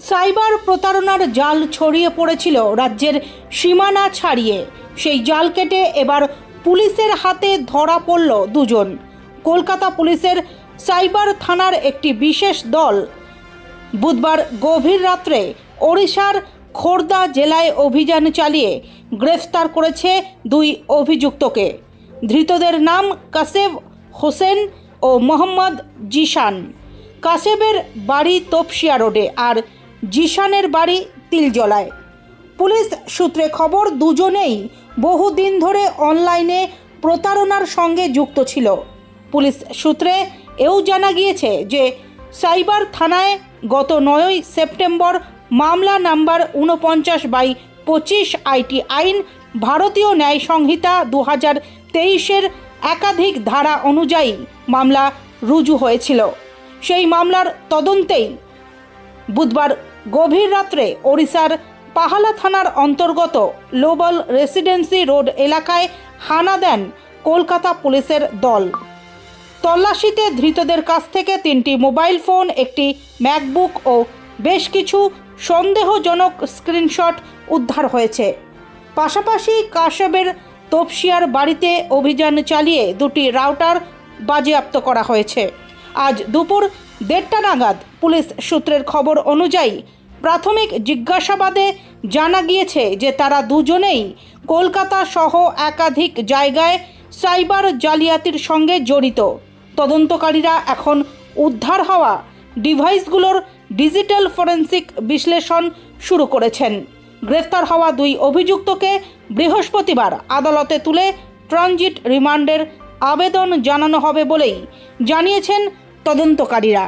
Cyber প্রতারণার জাল ছড়িয়ে পড়েছিল রাজ্যের সীমানা ছাড়িয়ে। সেই জাল কেটে এবার পুলিশের হাতে ধরা পড়ল দুজন। কলকাতা পুলিশের সাইবার থানার একটি বিশেষ দল। বুধবার গভীর রাত্রে ওড়িশার খোর্দা জেলায় অভিযান চালিয়ে গ্রেফতার করেছে দুই অভিযুক্তকে। ধৃতদের নাম কাসেব হোসেন ও মোহাম্মদ জিশান। কাসেবের বাড়ি তপসিয়া রোডে আর জিশানের বাড়ি তিলজলায়। পুলিশ সূত্রে খবর, দুজনেই বহুদিন ধরে অনলাইনে প্রতারণার সঙ্গে যুক্ত ছিল। পুলিশ সূত্রে এও জানা গিয়েছে যে, সাইবার থানায় গত নয়ই সেপ্টেম্বর মামলা নাম্বার উনপঞ্চাশ বাই পঁচিশ আইটি আইন ভারতীয় ন্যায় সংহিতা দু হাজার তেইশের একাধিক ধারা অনুযায়ী মামলা রুজু হয়েছিল। সেই মামলার তদন্তেই বুধবার গভীর রাত্রে ওড়িশার পাহালা থানার অন্তর্গত লোবল রেসিডেন্সি রোড এলাকায় হানা দেন কলকাতা পুলিশের দল। তল্লাশিতে ধৃতদের কাছ থেকে তিনটি মোবাইল ফোন, একটি ম্যাকবুক ও বেশ কিছু সন্দেহজনক স্ক্রিনশট উদ্ধার হয়েছে। পাশাপাশি কাশেবের তপসিয়ার বাড়িতে অভিযান চালিয়ে দুটি রাউটার বাজেয়াপ্ত করা হয়েছে। আজ দুপুর দেড়টা নাগাদ পুলিশ সূত্রের খবর অনুযায়ী প্রাথমিক জিজ্ঞাসাবাদে জানা গিয়েছে যে তারা দুজনেই কলকাতা সহ একাধিক জায়গায় সাইবার জালিয়াতির সঙ্গে জড়িত। তদন্তকারীরা এখন উদ্ধার হওয়া ডিভাইসগুলোর ডিজিটাল ফরেন্সিক বিশ্লেষণ শুরু করেছেন। গ্রেফতার হওয়া দুই অভিযুক্তকে বৃহস্পতিবার আদালতে তুলে ট্রানজিট রিমান্ডের আবেদন জানানো হবে বলেই জানিয়েছেন তদন্তকারীরা।